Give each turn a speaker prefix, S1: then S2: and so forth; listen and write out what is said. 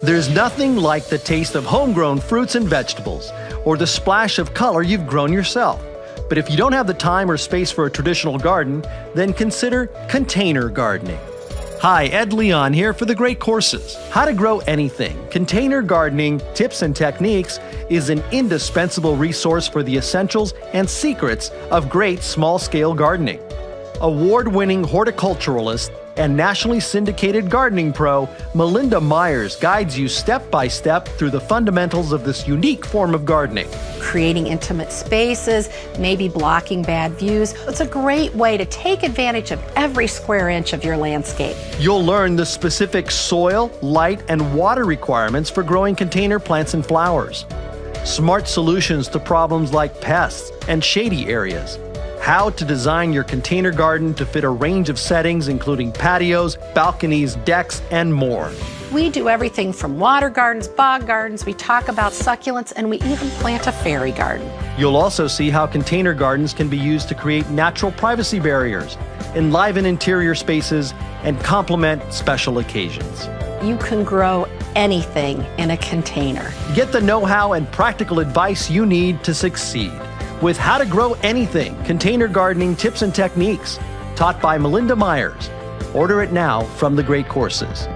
S1: There's nothing like the taste of homegrown fruits and vegetables, or the splash of color you've grown yourself. But if you don't have the time or space for a traditional garden, then consider container gardening. Hi, Ed Leon here for the Great Courses. How to grow anything. Container gardening tips and techniques is an indispensable resource for the essentials and secrets of great small scale gardening. Award winning horticulturalist and nationally syndicated gardening pro, Melinda Myers guides you step by step through the fundamentals of this unique form of gardening.
S2: Creating intimate spaces, maybe blocking bad views. It's a great way to take advantage of every square inch of your landscape.
S1: You'll learn the specific soil, light, and water requirements for growing container plants and flowers. Smart solutions to problems like pests and shady areas how to design your container garden to fit a range of settings, including patios, balconies, decks, and more.
S2: We do everything from water gardens, bog gardens, we talk about succulents, and we even plant a fairy garden.
S1: You'll also see how container gardens can be used to create natural privacy barriers, enliven interior spaces, and complement special occasions.
S2: You can grow anything in a container.
S1: Get the know how and practical advice you need to succeed with How to Grow Anything Container Gardening Tips and Techniques, taught by Melinda Myers. Order it now from the Great Courses.